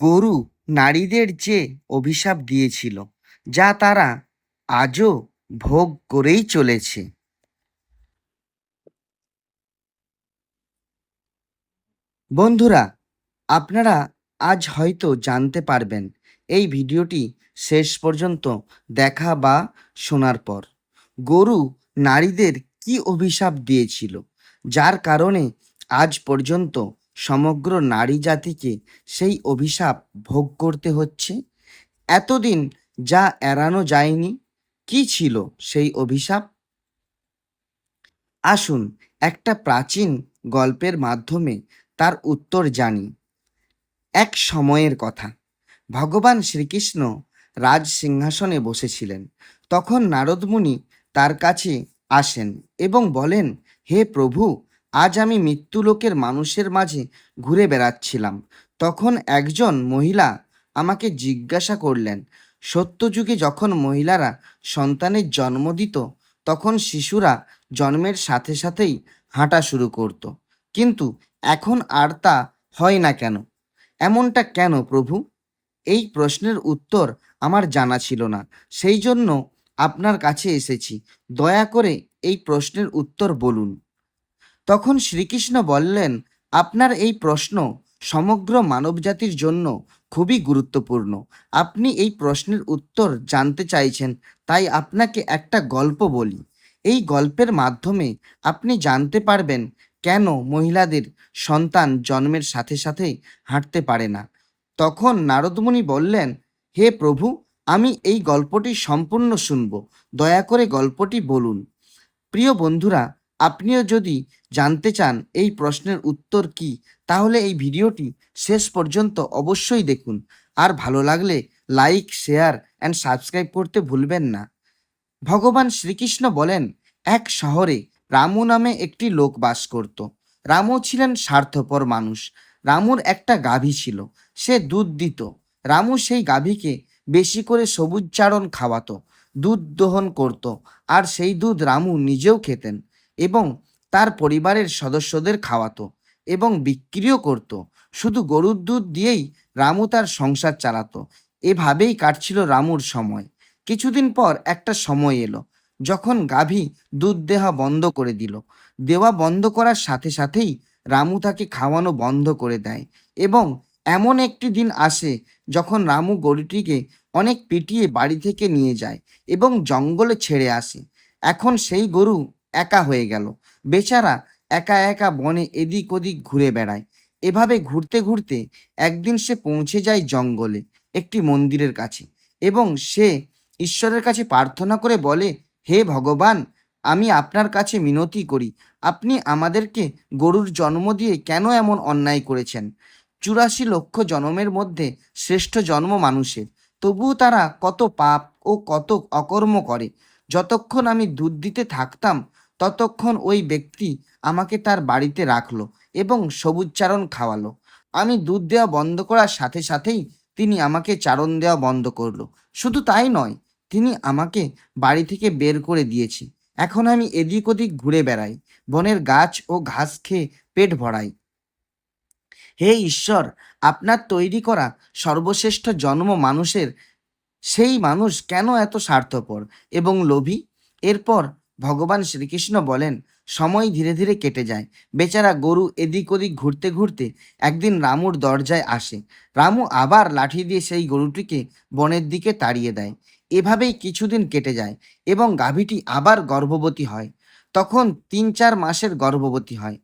গরু নারীদের যে অভিশাপ দিয়েছিল, যা তারা আজও ভোগ করেই চলেছে। বন্ধুরা, আপনারা আজ হয়তো জানতে পারবেন, এই ভিডিওটি শেষ পর্যন্ত দেখা বা শোনার পর। গরু নারীদের কি অভিশাপ দিয়েছিল, যার কারণে আজ পর্যন্ত সমগ্র নারী জাতিকে সেই অভিশাপ ভোগ করতে হচ্ছে। এতদিন যা এড়ানো যায়নি, কি ছিল সেই অভিশাপ? আসুন একটা প্রাচীন গল্পের মাধ্যমে তার উত্তর জানি। এক সময়ের কথা। ভগবান শ্রীকৃষ্ণ রাজ সিংহাসনে বসেছিলেন। তখন নারদমুনি তার কাছে আসেন এবং বলেন, হে প্রভু আজ আমি মৃত্যুলোকের মানুষের মাঝে ঘুরে বেড়াচ্ছিলাম। তখন একজন মহিলা আমাকে জিজ্ঞাসা করলেন সত্যযুগে যখন মহিলারা সন্তানের জন্ম দিত, তখন শিশুরা জন্মের সাথে সাথেই হাঁটা শুরু করত। কিন্তু এখন আর তা হয় না কেন? এমনটা কেন প্রভু? এই প্রশ্নের উত্তর আমার জানা ছিল না। সেই জন্য আপনার কাছে এসেছি। দয়া করে এই প্রশ্নের উত্তর বলুন। তখন শ্রীকৃষ্ণ বললেন, আপনার এই প্রশ্ন সমগ্র মানবজাতির জন্য খুবই গুরুত্বপূর্ণ। আপনি এই প্রশ্নের উত্তর জানতে চাইছেন, তাই আপনাকে একটা গল্প বলি। এই গল্পের মাধ্যমে আপনি জানতে পারবেন কেন মহিলাদের সন্তান জন্মের সাথে সাথেই হাঁটতে পারে না। তখন নারদমুনি বললেন, হে প্রভু, আমি এই গল্পটি সম্পূর্ণ শুনব। দয়া করে গল্পটি বলুন। প্রিয় বন্ধুরা আপনিও যদি জানতে চান এই প্রশ্নের উত্তর কি, তাহলে এই ভিডিওটি শেষ পর্যন্ত অবশ্যই দেখুন। আর ভালো লাগলে লাইক, শেয়ার অ্যান্ড সাবস্ক্রাইব করতে ভুলবেন না। ভগবান শ্রীকৃষ্ণ বলেন, এক শহরে রামু নামে একটি লোক বাস করত। রামু ছিলেন স্বার্থপর মানুষ। রামুর একটা গাভী ছিল। সে দুধ দিত। রামু সেই গাভীকে বেশি করে সবুজ চারণ খাওয়াতো, দুধ দহন করত। আর সেই দুধ রামু নিজেও খেতেন। এবং তার পরিবারের সদস্যদের খাওয়াতো এবং বিক্রিও করত। শুধু গরুর দুধ দিয়েই রামু তার সংসার চালাতো। এভাবেই কাটছিল রামুর সময়। কিছুদিন পর একটা সময় এলো, যখন গাভী দুধ দেওয়া বন্ধ করে দিল। দেওয়া বন্ধ করার সাথে সাথেই রামু তাকে খাওয়ানো বন্ধ করে দেয় এবং এমন একটি দিন আসে যখন রামু গরুটিকে অনেক পিটিয়ে বাড়ি থেকে নিয়ে যায় এবং জঙ্গলে ছেড়ে আসে। এখন সেই গরু একা হয়ে গেল। বেচারা একা একা বনে এদিক ওদিক ঘুরে বেড়ায়। এভাবে ঘুরতে ঘুরতে একদিন সে পৌঁছে যায় জঙ্গলে, একটি মন্দিরের কাছে এবং সে ঈশ্বরের কাছে প্রার্থনা করে বলে, হে ভগবান, আমি আপনার কাছে মিনতি করি। আপনি আমাদেরকে গরুর জন্ম দিয়ে কেন এমন অন্যায় করেছেন? চুরাশি লক্ষ জন্মের মধ্যে শ্রেষ্ঠ জন্ম মানুষের। তবুও তারা কত পাপ ও কত অকর্ম করে। যতক্ষণ আমি দুধ দিতে থাকতাম ততক্ষণ ওই ব্যক্তি আমাকে তার বাড়িতে রাখল এবং সবুজ চারণ খাওয়ালো। আমি দুধ দেওয়া বন্ধ করার সাথে সাথেই তিনি আমাকে চারণ দেওয়া বন্ধ করল। শুধু তাই নয়, তিনি আমাকে বাড়ি থেকে বের করে দিয়েছে। এখন আমি এদিক ওদিক ঘুরে বেড়াই, বনের গাছ ও ঘাস খেয়ে পেট ভরাই। হে ঈশ্বর, আপনার তৈরি করা সর্বশ্রেষ্ঠ জন্ম মানুষের, সেই মানুষ কেন এত স্বার্থপর এবং লোভী? এরপর ভগবান শ্রীকৃষ্ণ বলেন, সময় ধীরে ধীরে কেটে যায়। বেচারা গরু এদিক ওদিক ঘুরতে ঘুরতে একদিন রামুর দরজায় আসে। রামু আবার লাঠি দিয়ে সেই গরুটিকে বনের দিকে তাড়িয়ে দেয়। এভাবেই কিছুদিন কেটে যায় এবং গাভীটি আবার গর্ভবতী হয়। তখন তিন চার মাসের গর্ভবতী হয়।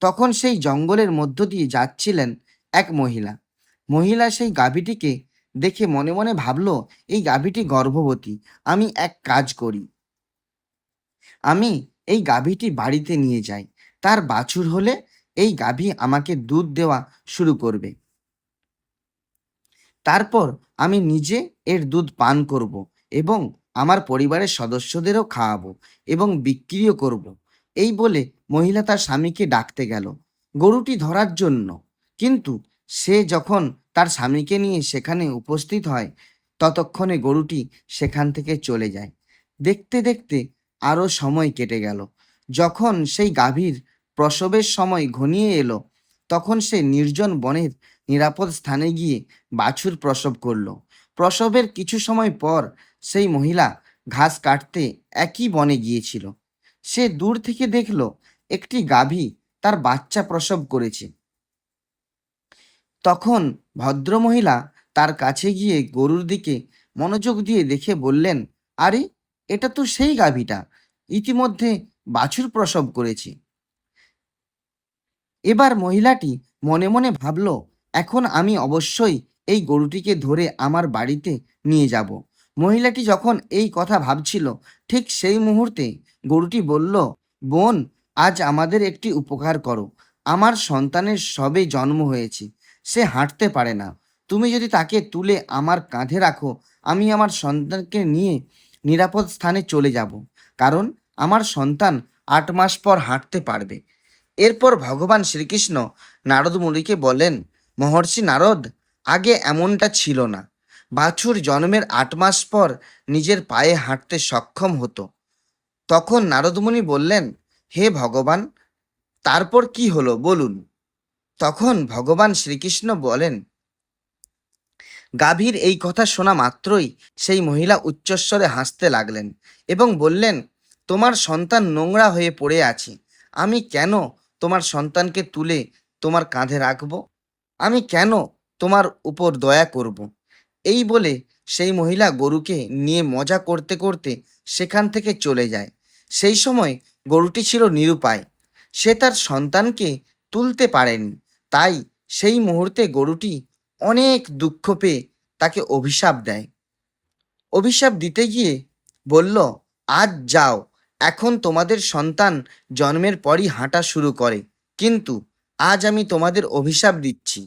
তখন সেই জঙ্গলের মধ্য দিয়ে যাচ্ছিলেন এক মহিলা। মহিলা সেই গাভীটিকে দেখে মনে মনে ভাবলো, এই গাভীটি গর্ভবতী, আমি এক কাজ করি। আমি এই গাভীটি বাড়িতে নিয়ে যাই। তার বাছুর হলে এই গাভী আমাকে দুধ দেওয়া শুরু করবে। তারপর আমি নিজে এর দুধ পান করব এবং আমার পরিবারের সদস্যদেরও খাওয়াবো এবং বিক্রিও করব। এই বলে মহিলা তার স্বামীকে ডাকতে গেল। গরুটি ধরার জন্য। কিন্তু সে যখন তার স্বামীকে নিয়ে সেখানে উপস্থিত হয়, ততক্ষণে গরুটি সেখান থেকে চলে যায়। দেখতে দেখতে আরও সময় কেটে গেল। যখন সেই গাভীর প্রসবের সময় ঘনিয়ে এলো, তখন সে নির্জন বনের নিরাপদ স্থানে গিয়ে বাছুর প্রসব করল। প্রসবের কিছু সময় পর সেই মহিলা ঘাস কাটতে একই বনে গিয়েছিল। সে দূর থেকে দেখল, একটি গাভী তার বাচ্চা প্রসব করেছে। তখন ভদ্রমহিলা তার কাছে গিয়ে গরুর দিকে মনোযোগ দিয়ে দেখে বললেন, আরে এটা তো সেই গাভীটা। ইতিমধ্যে বাছুর প্রসব করেছে। এবার মহিলাটি মনে মনে ভাবল, এখন আমি অবশ্যই এই গরুটিকে ধরে আমার বাড়িতে নিয়ে যাব। মহিলাটি যখন এই কথা ভাবছিল, ঠিক সেই মুহূর্তে গরুটি বলল, বোন, আজ আমাদের একটি উপকার করো। আমার সন্তানের সবে জন্ম হয়েছে। সে হাঁটতে পারে না। তুমি যদি তাকে তুলে আমার কাঁধে রাখো, আমি আমার সন্তানকে নিয়ে নিরাপদ স্থানে চলে যাব। কারণ আমার সন্তান আট মাস পর হাঁটতে পারবে। এরপর ভগবান শ্রীকৃষ্ণ নারদ মুনিকে বলেন, মহর্ষি নারদ, আগে এমনটা ছিল না। বাছুর জন্মের আট মাস পর নিজের পায়ে হাঁটতে সক্ষম হতো। তখন নারদমুনি বললেন, হে ভগবান, তারপর কি হলো বলুন? তখন ভগবান শ্রীকৃষ্ণ বলেন গাভীর এই কথা শোনা মাত্রই সেই মহিলা উচ্চস্বরে হাসতে লাগলেন এবং বললেন, তোমার সন্তান নোংরা হয়ে পড়ে আছে। আমি কেন তোমার সন্তানকে তুলে তোমার কাঁধে রাখব? আমি কেন তোমার উপর দয়া করব? এই বলে সেই মহিলা গরুকে নিয়ে মজা করতে করতে সেখান থেকে চলে যায়। সেই সময় গরুটি ছিল নিরুপায়। সে তার সন্তানকে তুলতে পারেনি। তাই সেই মুহূর্তে গরুটি অনেক দুঃখ পেয়ে তাকে অভিশাপ দেয়। অভিশাপ দিতে গিয়ে বলল, আজ যাও, এখন তোমাদের সন্তান জন্মের পরই হাঁটা শুরু করে, কিন্তু আজ আমি তোমাদের অভিশাপ দিচ্ছি।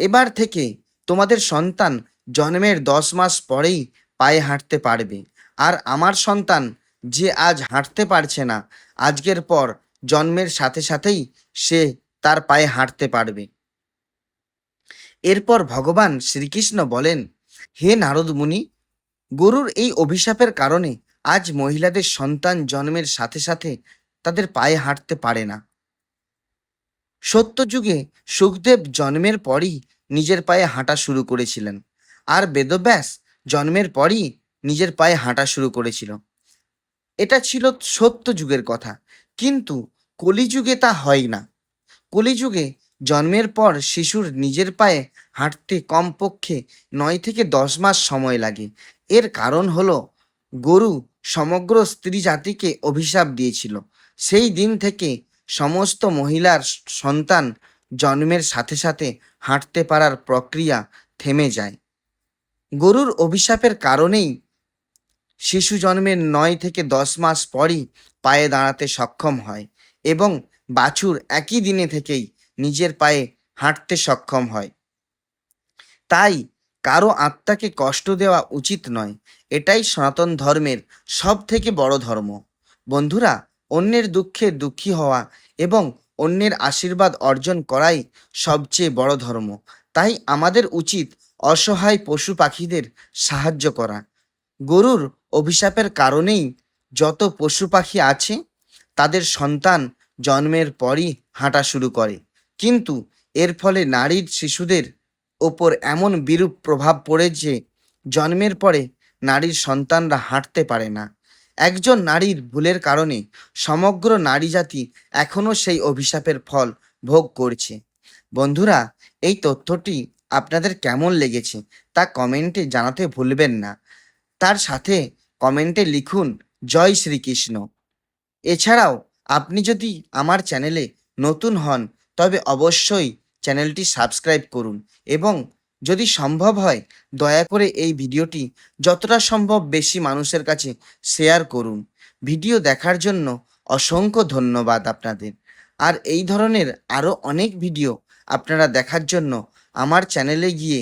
এবার থেকে তোমাদের সন্তান জন্মের দশ মাস পরেই পায়ে হাঁটতে পারবে, আর আমার সন্তান যে আজ হাঁটতে পারছে না, আজকের পর জন্মের সাথে সাথেই সে তার পায়ে হাঁটতে পারবে। এরপর ভগবান শ্রীকৃষ্ণ বলেন, হে নারদ মুনি, গরুর এই অভিশাপের কারণে আজ মহিলাদের সন্তান জন্মের সাথে সাথে তাদের পায়ে হাঁটতে পারে না। সত্যযুগে সুখদেব জন্মের পরই নিজের পায়ে হাঁটা শুরু করেছিলেন আর বেদব্যাস জন্মের পরই নিজের পায়ে হাঁটা শুরু করেছিল। এটা ছিল সত্য যুগের কথা, কিন্তু কলিযুগে তা হয় না। কলিযুগে জন্মের পর শিশুর নিজের পায়ে হাঁটতে কমপক্ষে নয় থেকে দশ মাস সময় লাগে। এর কারণ হলো, গরু সমগ্র স্ত্রী জাতিকে অভিশাপ দিয়েছিল। সেই দিন থেকে সমস্ত মহিলার সন্তান জন্মের সাথে সাথে হাঁটতে পারার প্রক্রিয়া থেমে যায়। গরুর অভিশাপের কারণেই শিশু জন্মের নয় থেকে দশ মাস পরই পায়ে দাঁড়াতে সক্ষম হয় এবং বাছুর একই দিনে থেকেই নিজের পায়ে হাঁটতে সক্ষম হয়। তাই কারও আত্মাকে কষ্ট দেওয়া উচিত নয়। এটাই সনাতন ধর্মের সব থেকে বড় ধর্ম। বন্ধুরা, অন্যের দুঃখে দুঃখী হওয়া এবং অন্যের আশীর্বাদ অর্জন করাই সবচেয়ে বড় ধর্ম। তাই আমাদের উচিত অসহায় পশু পাখিদের সাহায্য করা। গরুর অভিশাপের কারণেই যত পশু পাখি আছে, তাদের সন্তান জন্মের পরই হাঁটা শুরু করে। কিন্তু এর ফলে নারীর শিশুদের ওপর এমন বিরূপ প্রভাব পড়ে যে জন্মের পরে নারীর সন্তানরা হাঁটতে পারে না। একজন নারীর ভুলের কারণে সমগ্র নারী জাতি এখনও সেই অভিশাপের ফল ভোগ করছে। বন্ধুরা, এই তথ্যটি আপনাদের কেমন লেগেছে তা কমেন্টে জানাতে ভুলবেন না। তার সাথে কমেন্টে লিখুন, জয় শ্রীকৃষ্ণ। এছাড়াও, আপনি যদি আমার চ্যানেলে নতুন হন তবে অবশ্যই চ্যানেলটি সাবস্ক্রাইব করুন এবং যদি সম্ভব হয়, দয়া করে এই ভিডিওটি যতটা সম্ভব বেশি মানুষের কাছে শেয়ার করুন। ভিডিও দেখার জন্য অসংখ্য ধন্যবাদ আপনাদের। আর এই ধরনের আরও অনেক ভিডিও আপনারা দেখার জন্য আমার চ্যানেলে গিয়ে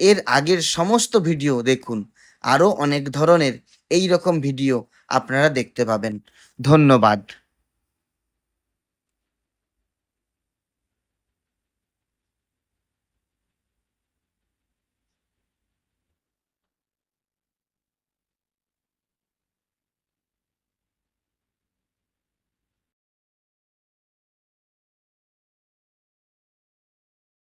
এর আগের সমস্ত ভিডিও দেখুন। আরও অনেক ধরনের এই রকম ভিডিও আপনারা দেখতে পাবেন। ধন্যবাদ।